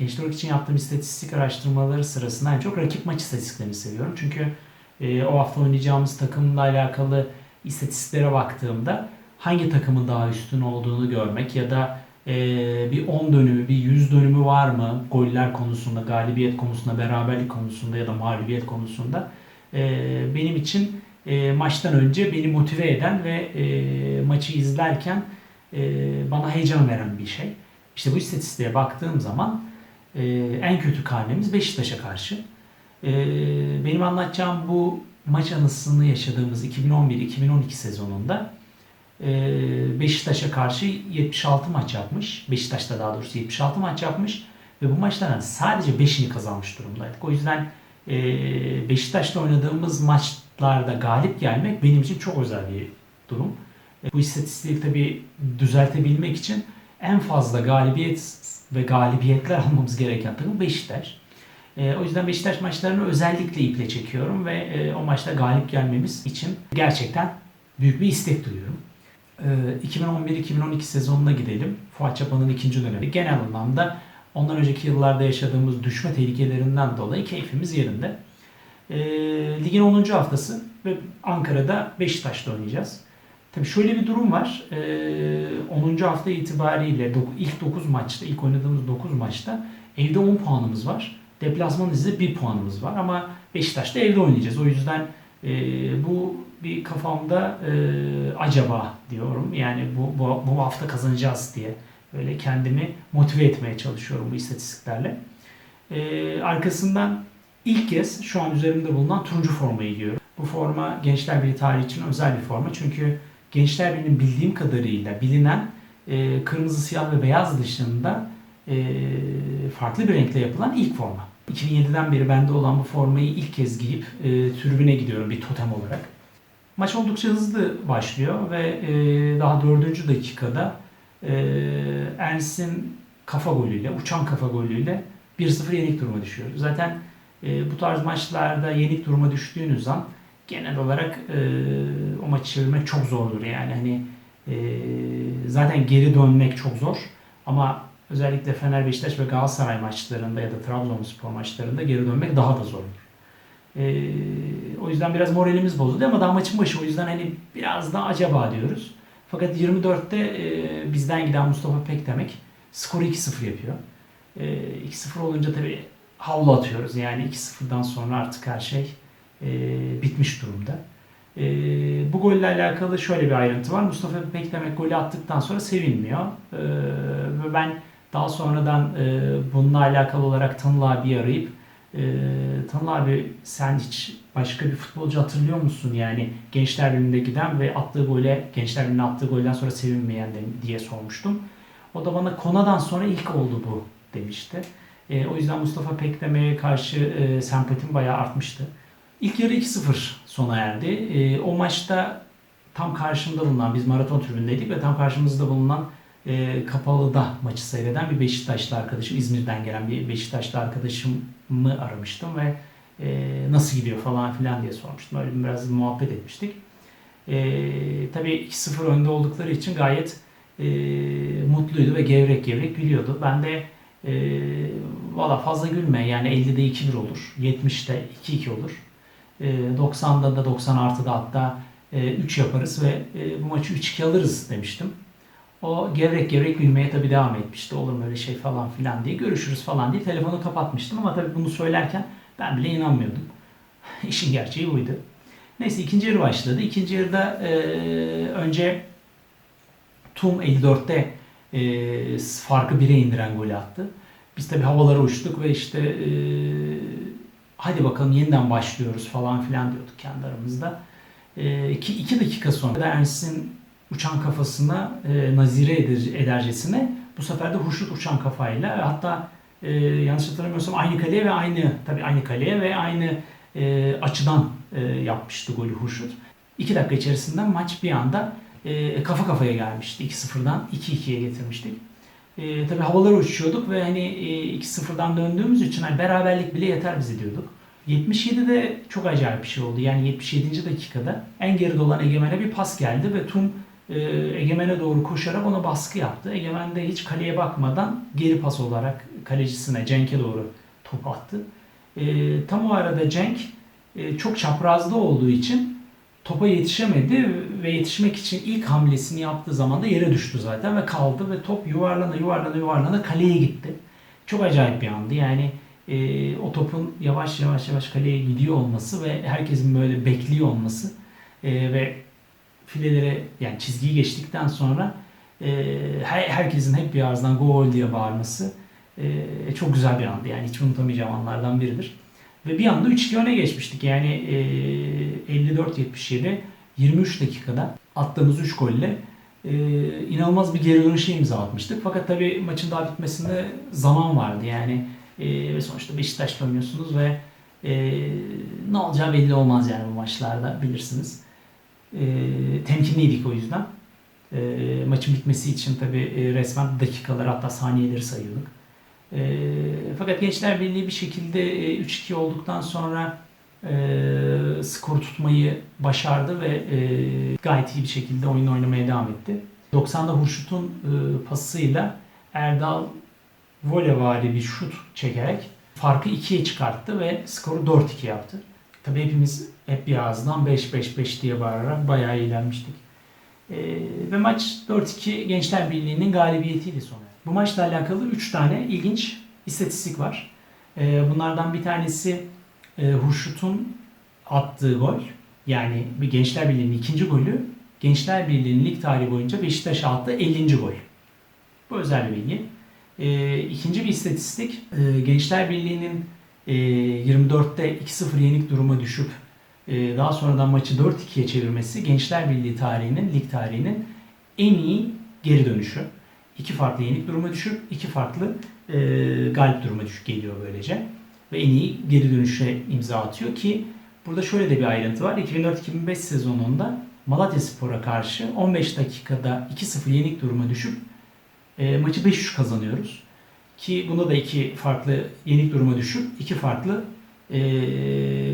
olarak için yaptığım istatistik araştırmaları sırasında en çok rakip maç istatistiklerini seviyorum. Çünkü e, o hafta oynayacağımız takımla alakalı istatistiklere baktığımda hangi takımın daha üstün olduğunu görmek ya da e, bir 10 dönümü, bir 100 dönümü var mı goller konusunda, galibiyet konusunda, beraberlik konusunda ya da mağlubiyet konusunda e, benim için e, maçtan önce beni motive eden ve e, maçı izlerken e, bana heyecan veren bir şey. İşte bu istatistiğe baktığım zaman e, en kötü karnemiz Beşiktaş'a karşı. E, benim anlatacağım bu maç anısını yaşadığımız 2011-2012 sezonunda e, Beşiktaş'a karşı 76 maç yapmış. Beşiktaş'ta daha doğrusu 76 maç yapmış ve bu maçlardan sadece 5'ini kazanmış durumdaydık. O yüzden e, Beşiktaş'ta oynadığımız maçlarda galip gelmek benim için çok özel bir durum. E, bu istatistiği tabii düzeltebilmek için en fazla galibiyet ve galibiyetler almamız gereken takım Beşiktaş. E, o yüzden Beşiktaş maçlarını özellikle iple çekiyorum ve e, o maçta galip gelmemiz için gerçekten büyük bir istek duyuyorum. E, 2011-2012 sezonuna gidelim. Fuat Çapa'nın ikinci dönemi. Genel anlamda ondan önceki yıllarda yaşadığımız düşme tehlikelerinden dolayı keyfimiz yerinde. E, ligin 10. haftası ve Ankara'da Beşiktaş'ta oynayacağız. Tabii şöyle bir durum var. E, 10. hafta itibariyle ilk 9 maçta, ilk oynadığımız 9 maçta evde 10 puanımız var. Deplasman izle 1 puanımız var ama Beşiktaş'ta evde oynayacağız. O yüzden e, bu bir kafamda e, acaba diyorum. Yani bu, bu, bu hafta kazanacağız diye böyle kendimi motive etmeye çalışıyorum bu istatistiklerle. E, arkasından ilk kez şu an üzerimde bulunan turuncu formayı giyiyorum. Bu forma Gençler Birliği tarihi için özel bir forma. Çünkü Gençler Birliği'nin bildiğim kadarıyla bilinen e, kırmızı, siyah ve beyaz dışında e, farklı bir renkle yapılan ilk forma. 2007'den beri bende olan bu formayı ilk kez giyip e, tribüne gidiyorum bir totem olarak. Maç oldukça hızlı başlıyor ve e, daha dördüncü dakikada e, Ernst'in kafa golüyle, uçan kafa golüyle 1-0 yenik duruma düşüyor. Zaten e, bu tarz maçlarda yenik duruma düştüğünüz an genel olarak e, o maçı çevirmek çok zordur. Yani hani e, zaten geri dönmek çok zor ama özellikle Fener, Beşiktaş ve Galatasaray maçlarında ya da Trabzonspor maçlarında geri dönmek daha da zordur. E, o yüzden biraz moralimiz bozuldu ama daha maçın başı o yüzden hani biraz da acaba diyoruz. Fakat 24'te e, bizden giden Mustafa Pek demek skoru 2-0 yapıyor. E, 2-0 olunca tabii havlu atıyoruz. Yani 2-0'dan sonra artık her şey e, bitmiş durumda. E, bu golle alakalı şöyle bir ayrıntı var. Mustafa Beklemek golü attıktan sonra sevinmiyor. E, ve ben daha sonradan e, bununla alakalı olarak Tanıl abi arayıp e, Tanıl abi sen hiç başka bir futbolcu hatırlıyor musun? Yani Gençler Birliği'nde giden ve attığı gole, Gençler Birliği'ne attığı golden sonra sevinmeyen de- diye sormuştum. O da bana Kona'dan sonra ilk oldu bu demişti. E, o yüzden Mustafa Pekleme'ye karşı e, sempatim bayağı artmıştı. İlk yarı 2-0 sona erdi. E, o maçta tam karşımda bulunan, biz maraton tribündeydik ve tam karşımızda bulunan e, Kapalı'da maçı seyreden bir Beşiktaşlı arkadaşım, İzmir'den gelen bir Beşiktaşlı arkadaşımı aramıştım ve e, nasıl gidiyor falan filan diye sormuştum. Öyle biraz muhabbet etmiştik. E, tabii 2-0 önde oldukları için gayet e, mutluydu ve gevrek gevrek gülüyordu. Ben de e, valla fazla gülme yani 50'de 2-1 olur, 70'te 2-2 olur. E, 90'da da 90 artıda hatta e, 3 yaparız ve e, bu maçı 3-2 alırız demiştim. O gevrek gevrek gülmeye tabii devam etmişti. Olur mu öyle şey falan filan diye görüşürüz falan diye telefonu kapatmıştım ama tabii bunu söylerken ben bile inanmıyordum. İşin gerçeği buydu. Neyse ikinci yarı başladı. İkinci yarıda e, önce Tum 54'te e, farkı 1'e indiren golü attı. Biz tabii havalara uçtuk ve işte e, hadi bakalım yeniden başlıyoruz falan filan diyorduk kendi aramızda. E, iki, iki dakika sonra Ernst'in uçan kafasına e, nazire eder, edercesine bu sefer de Hurşut uçan kafayla hatta e, yanlış hatırlamıyorsam aynı kaleye ve aynı tabii aynı kaleye ve aynı e, açıdan e, yapmıştı golü Hurşut. İki dakika içerisinde maç bir anda e, kafa kafaya gelmişti. 2-0'dan 2-2'ye getirmiştik. E, tabii havalara uçuyorduk ve hani e, 2-0'dan döndüğümüz için hani beraberlik bile yeter bize diyorduk. 77'de çok acayip bir şey oldu. Yani 77. dakikada en geride olan Egemen'e bir pas geldi ve Tum e, Egemen'e doğru koşarak ona baskı yaptı. Egemen de hiç kaleye bakmadan geri pas olarak kalecisine Cenk'e doğru top attı. E, tam o arada Cenk e, çok çaprazda olduğu için topa yetişemedi ve yetişmek için ilk hamlesini yaptığı zaman da yere düştü zaten ve kaldı ve top yuvarlana yuvarlana yuvarlana kaleye gitti. Çok acayip bir andı. Yani e, o topun yavaş yavaş yavaş kaleye gidiyor olması ve herkesin böyle bekliyor olması e, ve filelere yani çizgiyi geçtikten sonra e, her, herkesin hep bir ağızdan gol diye bağırması e, çok güzel bir andı. Yani hiç unutamayacağım anlardan biridir. Ve bir anda 3-2 öne geçmiştik. Yani e, 54-77 23 dakikada attığımız 3 golle e, inanılmaz bir geri dönüşe imza atmıştık. Fakat tabii maçın daha bitmesinde zaman vardı. Yani e, sonuçta Beşiktaş'la oynuyorsunuz ve e, ne olacağı belli olmaz yani bu maçlarda bilirsiniz. E, temkinliydik o yüzden. E, maçın bitmesi için tabii e, resmen dakikaları hatta saniyeleri sayıyorduk. E, fakat Gençler Birliği bir şekilde e, 3-2 olduktan sonra e, skoru tutmayı başardı ve e, gayet iyi bir şekilde oyun oynamaya devam etti. 90'da Hurşut'un e, pasıyla Erdal volevari bir şut çekerek farkı 2'ye çıkarttı ve skoru 4-2 yaptı. Tabii hepimiz hep bir ağızdan 5-5-5 diye bağırarak bayağı eğlenmiştik. E, ve maç 4-2 Gençler Birliği'nin galibiyetiyle sona. Bu maçla alakalı 3 tane ilginç istatistik var. E, bunlardan bir tanesi e, Hurşut'un attığı gol. Yani Gençler Birliği'nin ikinci golü Gençler Birliği'nin lig tarihi boyunca Beşiktaş'a attığı 50. gol. Bu özel bir bilgi. E, ikinci bir istatistik e, Gençler Birliği'nin e, 24'te 2-0 yenik duruma düşüp e, daha sonradan maçı 4-2'ye çevirmesi Gençler Birliği tarihinin, lig tarihinin en iyi geri dönüşü. İki farklı yenik duruma düşüp iki farklı e, galip duruma düşüp geliyor böylece. Ve en iyi geri dönüşe imza atıyor ki burada şöyle de bir ayrıntı var. 2004-2005 sezonunda Malatya Spor'a karşı 15 dakikada 2-0 yenik duruma düşüp e, maçı 5-3 kazanıyoruz. Ki buna da iki farklı yenik duruma düşüp iki farklı e,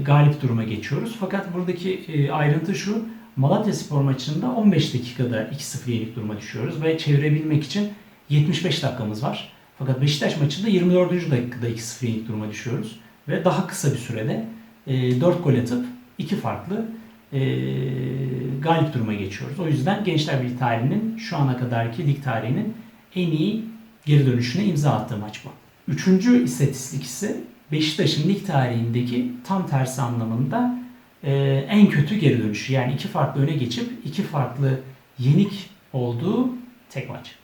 galip duruma geçiyoruz. Fakat buradaki e, ayrıntı şu. Malatya Spor maçında 15 dakikada 2-0 yenik duruma düşüyoruz ve çevirebilmek için 75 dakikamız var. Fakat Beşiktaş maçında 24. dakikada 2-0 yenik duruma düşüyoruz. Ve daha kısa bir sürede e, 4 gol atıp iki farklı e, galip duruma geçiyoruz. O yüzden Gençler Birliği tarihinin şu ana kadarki lig tarihinin en iyi geri dönüşüne imza attığı maç bu. Üçüncü istatistik ise Beşiktaş'ın lig tarihindeki tam tersi anlamında e, en kötü geri dönüşü. Yani iki farklı öne geçip iki farklı yenik olduğu tek maç.